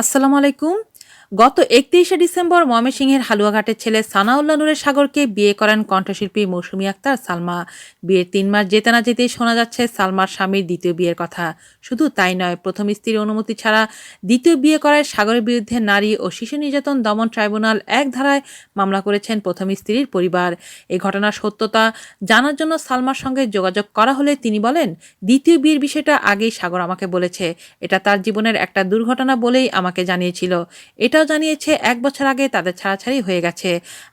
আসসালামু আলাইকুম। গত একত্রিশে ডিসেম্বর ময়মনসিংহের হালুয়াঘাটের ছেলে সানাউল্লাহ নূরের সাগরকে বিয়ে করেন কণ্ঠশিল্পী মৌসুমি আক্তার সালমা। বিয়ের তিন মাস যেতে না যেতেই শোনা যাচ্ছে সালমার স্বামীর দ্বিতীয় বিয়ের কথা। শুধু তাই নয়, প্রথম স্ত্রীর অনুমতি ছাড়া দ্বিতীয় বিয়ে করায় সাগরের বিরুদ্ধে নারী ও শিশু নির্যাতন দমন ট্রাইব্যুনাল এক ধারায় মামলা করেছেন প্রথম স্ত্রীর পরিবার। এই ঘটনার সত্যতা জানার জন্য সালমার সঙ্গে যোগাযোগ করা হলে তিনি বলেন, দ্বিতীয় বিয়ের বিষয়টা আগেই সাগর আমাকে বলেছে। এটা তার জীবনের একটা দুর্ঘটনা বলেই আমাকে জানিয়েছিল। এটাও জানিয়েছে, এক বছর আগে তাদের ছাড়াছাড়ি হয়ে গেছে।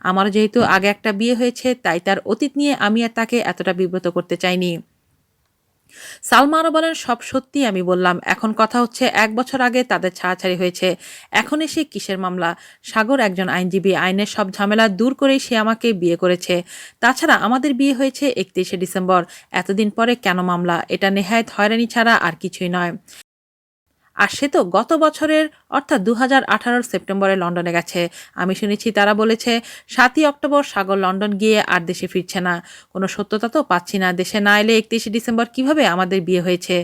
আমার যেহেতু আগে একটা বিয়ে হয়েছে, তাই তার অতীত নিয়ে আমি আর তাকে এতটা বিব্রত করতে চাইনি। সালমা আরও বলেন, সব সত্যি আমি বললাম। এখন কথা হচ্ছে, এক বছর আগে তাদের ছাড়াছাড়ি হয়েছে। এখন এসে কিসের মামলা? সাগর একজন আইনজীবী, আইনের সব ঝামেলা দূর করেই সে আমাকে বিয়ে করেছে। তাছাড়া আমাদের বিয়ে হয়েছে একত্রিশে ডিসেম্বর। এতদিন পরে কেন মামলা? এটা নেহায়ত হয়রানি ছাড়া আর কিছুই নয়। আর সে তো গত বছরের, অর্থাৎ দু হাজার সেপ্টেম্বরে লন্ডনে গেছে। আমি শুনেছি তারা বলেছে, সাতই অক্টোবর সাগর লন্ডন গিয়ে আর দেশে ফিরছে না। কোনো সত্যতা তো পাচ্ছি না। দেশে না এলে একত্রিশে ডিসেম্বর কীভাবে আমাদের বিয়ে হয়েছে?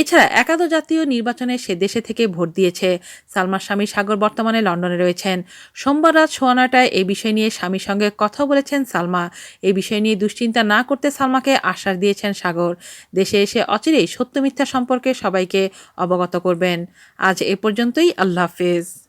এছাড়া একাদশ জাতীয় নির্বাচনে সে দেশে থেকে ভোট দিয়েছে। সালমার স্বামী সাগর বর্তমানে লন্ডনে রয়েছেন। সোমবার রাত সোয়া নয়টায় এই বিষয় নিয়ে স্বামীর সঙ্গে কথা বলেছেন সালমা। এই বিষয় নিয়ে দুশ্চিন্তা না করতে সালমাকে আশ্বাস দিয়েছেন সাগর। দেশে এসে অচিরেই সত্য মিথ্যা সম্পর্কে সবাইকে অবগত করবেন। আজ এ পর্যন্তই, আল্লাহ হাফেজ।